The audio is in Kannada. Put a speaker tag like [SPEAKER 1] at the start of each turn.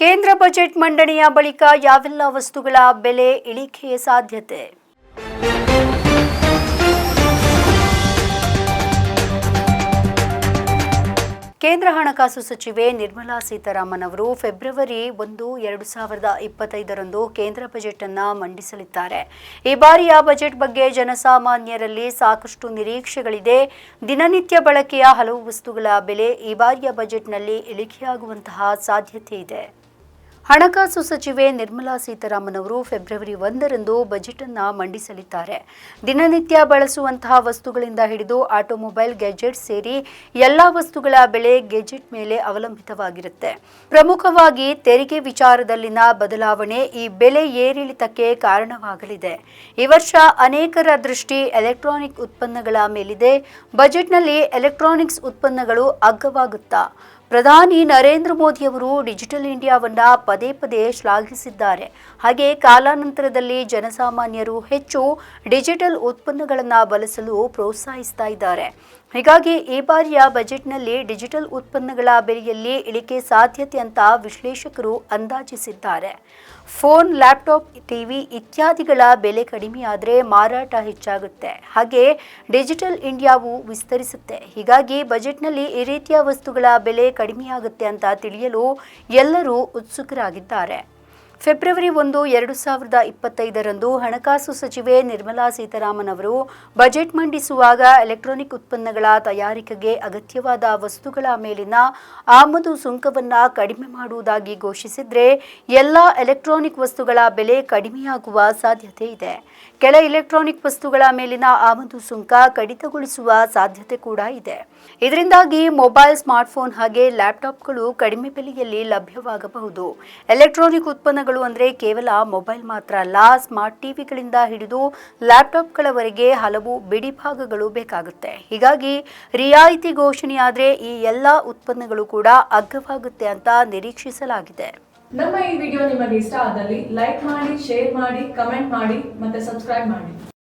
[SPEAKER 1] ಕೇಂದ್ರ ಬಜೆಟ್ ಮಂಡನೆಯ ಬಳಿಕ ಯಾವೆಲ್ಲ ವಸ್ತುಗಳ ಬೆಲೆ ಇಳಿಕೆಯ ಸಾಧ್ಯತೆ? ಕೇಂದ್ರ ಹಣಕಾಸು ಸಚಿವೆ ನಿರ್ಮಲಾ ಸೀತಾರಾಮನ್ ಅವರು ಫೆಬ್ರವರಿ ಒಂದು, ಎರಡು ಸಾವಿರದ ಇಪ್ಪತ್ತೈದರಂದು ಕೇಂದ್ರ ಬಜೆಟ್ ಅನ್ನು ಮಂಡಿಸಲಿದ್ದಾರೆ. ಈ ಬಾರಿಯ ಬಜೆಟ್ ಬಗ್ಗೆ ಜನಸಾಮಾನ್ಯರಲ್ಲಿ ಸಾಕಷ್ಟು ನಿರೀಕ್ಷೆಗಳಿದೆ. ದಿನನಿತ್ಯ ಬಳಕೆಯ ಹಲವು ವಸ್ತುಗಳ ಬೆಲೆ ಈ ಬಾರಿಯ ಬಜೆಟ್ನಲ್ಲಿ ಇಳಿಕೆಯಾಗುವಂತಹ ಸಾಧ್ಯತೆ ಇದೆ. ಹಣಕಾಸು ಸಚಿವೆ ನಿರ್ಮಲಾ ಸೀತಾರಾಮನ್ ಅವರು ಫೆಬ್ರವರಿ ಒಂದರಂದು ಬಜೆಟ್ ಅನ್ನು ಮಂಡಿಸಲಿದ್ದಾರೆ. ದಿನನಿತ್ಯ ಬಳಸುವಂತಹ ವಸ್ತುಗಳಿಂದ ಹಿಡಿದು ಆಟೋಮೊಬೈಲ್ ಗೆಜೆಟ್ ಸೇರಿ ಎಲ್ಲಾ ವಸ್ತುಗಳ ಬೆಲೆ ಗೆಜೆಟ್ ಮೇಲೆ ಅವಲಂಬಿತವಾಗಿರುತ್ತೆ. ಪ್ರಮುಖವಾಗಿ ತೆರಿಗೆ ವಿಚಾರದಲ್ಲಿನ ಬದಲಾವಣೆ ಈ ಬೆಲೆ ಏರಿಳಿತಕ್ಕೆ ಕಾರಣವಾಗಲಿದೆ. ಈ ವರ್ಷ ಅನೇಕರ ದೃಷ್ಟಿ ಎಲೆಕ್ಟ್ರಾನಿಕ್ ಉತ್ಪನ್ನಗಳ ಮೇಲಿದೆ. ಬಜೆಟ್ನಲ್ಲಿ ಎಲೆಕ್ಟ್ರಾನಿಕ್ಸ್ ಉತ್ಪನ್ನಗಳು ಅಗ್ಗವಾಗುತ್ತಾ ಪ್ರಧಾನಿ ನರೇಂದ್ರ ಮೋದಿ ಅವರು ಡಿಜಿಟಲ್ ಇಂಡಿಯಾವನ್ನ ಪದೇ ಪದೇ ಶ್ಲಾಘಿಸಿದ್ದಾರೆ. ಹಾಗೆ ಕಾಲಾನಂತರದಲ್ಲಿ ಜನಸಾಮಾನ್ಯರು ಹೆಚ್ಚು ಡಿಜಿಟಲ್ ಉತ್ಪನ್ನಗಳನ್ನು ಬಳಸಲು ಪ್ರೋತ್ಸಾಹಿಸ್ತಾ ಇದ್ದಾರೆ. ಹೀಗಾಗಿ ಈ ಬಾರಿಯ ಬಜೆಟ್ನಲ್ಲಿ ಡಿಜಿಟಲ್ ಉತ್ಪನ್ನಗಳ ಬೆಲೆಯಲ್ಲಿ ಇಳಿಕೆ ಸಾಧ್ಯತೆ ಅಂತ ವಿಶ್ಲೇಷಕರು ಅಂದಾಜಿಸಿದ್ದಾರೆ. ಫೋನ್, ಲ್ಯಾಪ್ಟಾಪ್, ಟಿವಿ ಇತ್ಯಾದಿಗಳ ಬೆಲೆ ಕಡಿಮೆಯಾದರೆ ಮಾರಾಟ ಹೆಚ್ಚಾಗುತ್ತೆ. ಹಾಗೆ ಡಿಜಿಟಲ್ ಇಂಡಿಯಾವು ವಿಸ್ತರಿಸುತ್ತೆ. ಹೀಗಾಗಿ ಬಜೆಟ್ನಲ್ಲಿ ಈ ರೀತಿಯ ವಸ್ತುಗಳ ಬೆಲೆ ಕಡಿಮೆಯಾಗುತ್ತೆ ಅಂತ ತಿಳಿಯಲು ಎಲ್ಲರೂ ಉತ್ಸುಕರಾಗಿದ್ದಾರೆ. ಫೆಬ್ರವರಿ ಒಂದು, ಎರಡು ಸಾವಿರದ ಇಪ್ಪತ್ತೈದರಂದು ಹಣಕಾಸು ಸಚಿವೆ ನಿರ್ಮಲಾ ಸೀತಾರಾಮನ್ ಅವರು ಬಜೆಟ್ ಮಂಡಿಸುವಾಗ ಎಲೆಕ್ಟ್ರಾನಿಕ್ ಉತ್ಪನ್ನಗಳ ತಯಾರಿಕೆಗೆ ಅಗತ್ಯವಾದ ವಸ್ತುಗಳ ಮೇಲಿನ ಆಮದು ಸುಂಕವನ್ನ ಕಡಿಮೆ ಮಾಡುವುದಾಗಿ ಘೋಷಿಸಿದ್ರೆ ಎಲ್ಲ ಎಲೆಕ್ಟ್ರಾನಿಕ್ ವಸ್ತುಗಳ ಬೆಲೆ ಕಡಿಮೆಯಾಗುವ ಸಾಧ್ಯತೆ ಇದೆ. ಕೆಲ ಎಲೆಕ್ಟ್ರಾನಿಕ್ ವಸ್ತುಗಳ ಮೇಲಿನ ಆಮದು ಸುಂಕ ಕಡಿತಗೊಳಿಸುವ ಸಾಧ್ಯತೆ ಕೂಡ ಇದೆ. ಇದರಿಂದಾಗಿ ಮೊಬೈಲ್, ಸ್ಮಾರ್ಟ್ಫೋನ್ ಹಾಗೆ ಲ್ಯಾಪ್ಟಾಪ್ಗಳು ಕಡಿಮೆ ಬೆಲೆಯಲ್ಲಿ ಲಭ್ಯವಾಗಬಹುದು. ಎಲೆಕ್ಟ್ರಾನಿಕ್ ಉತ್ಪನ್ನಗಳು ಅಂದರೆ ಕೇವಲ ಮೊಬೈಲ್ ಮಾತ್ರ ಅಲ್ಲ, ಸ್ಮಾರ್ಟ್ ಟಿವಿಗಳಿಂದ ಹಿಡಿದು ಲ್ಯಾಪ್ಟಾಪ್ಗಳವರೆಗೆ ಹಲವು ಬಿಡಿಭಾಗಗಳು ಬೇಕಾಗುತ್ತೆ. ಹೀಗಾಗಿ ರಿಯಾಯಿತಿ ಘೋಷಣೆಯಾದರೆ ಈ ಎಲ್ಲ ಉತ್ಪನ್ನಗಳು ಕೂಡ ಅಗ್ಗವಾಗುತ್ತೆ ಅಂತ ನಿರೀಕ್ಷಿಸಲಾಗಿದೆ.
[SPEAKER 2] ನಮ್ಮ ಈ ವಿಡಿಯೋ ನಿಮಗೆ ಇಷ್ಟ ಆದಲ್ಲಿ ಲೈಕ್ ಮಾಡಿ, ಶೇರ್ ಮಾಡಿ, ಕಮೆಂಟ್ ಮಾಡಿ ಮತ್ತೆ ಸಬ್ಸ್ಕ್ರೈಬ್ ಮಾಡಿ.